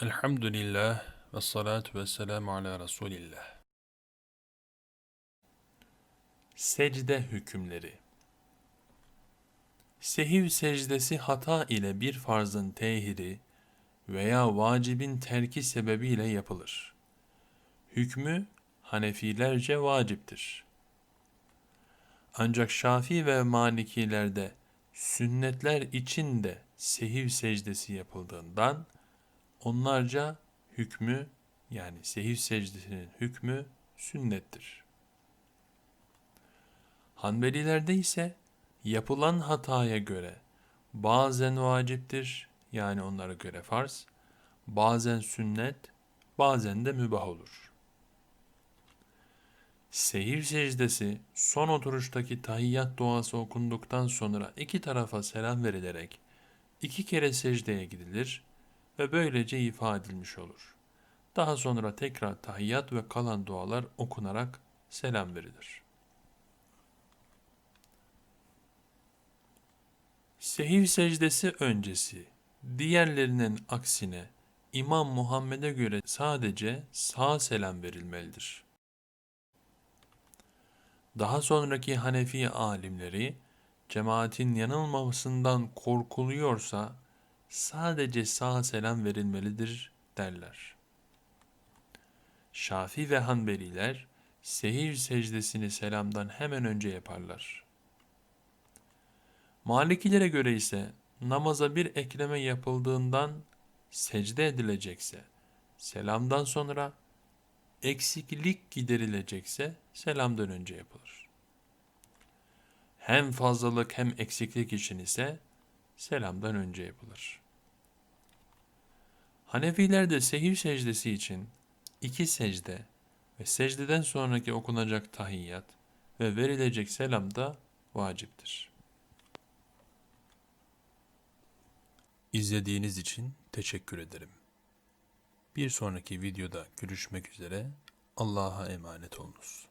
Elhamdülillah ve salatu ve selamu ala Resulillah. Secde hükümleri Sehiv secdesi hata ile bir farzın tehiri veya vacibin terki sebebiyle yapılır. Hükmü Hanefilerce vaciptir. Ancak Şafii ve Malikilerde sünnetler için de sehiv secdesi yapıldığından onlarca hükmü yani sehiv secdesinin hükmü sünnettir. Hanbelilerde ise yapılan hataya göre bazen vaciptir yani onlara göre farz, bazen sünnet, bazen de mübah olur. Sehir secdesi son oturuştaki tahiyyat duası okunduktan sonra iki tarafa selam verilerek iki kere secdeye gidilir ve böylece ifade edilmiş olur. Daha sonra tekrar tahiyyat ve kalan dualar okunarak selam verilir. Sehiv secdesi öncesi diğerlerinin aksine İmam Muhammed'e göre sadece sağ selam verilmelidir. Daha sonraki Hanefi alimleri cemaatin yanılmamasından korkuluyorsa sadece sağ selam verilmelidir derler. Şafi ve Hanbeliler sehir secdesini selamdan hemen önce yaparlar. Malikilere göre ise namaza bir ekleme yapıldığından secde edilecekse selamdan sonra eksiklik giderilecekse selamdan önce yapılır. Hem fazlalık hem eksiklik için ise selamdan önce yapılır. Hanefilerde sehir secdesi için iki secde ve secdeden sonraki okunacak tahiyyat ve verilecek selam da vaciptir. İzlediğiniz için teşekkür ederim. Bir sonraki videoda görüşmek üzere. Allah'a emanet olunuz.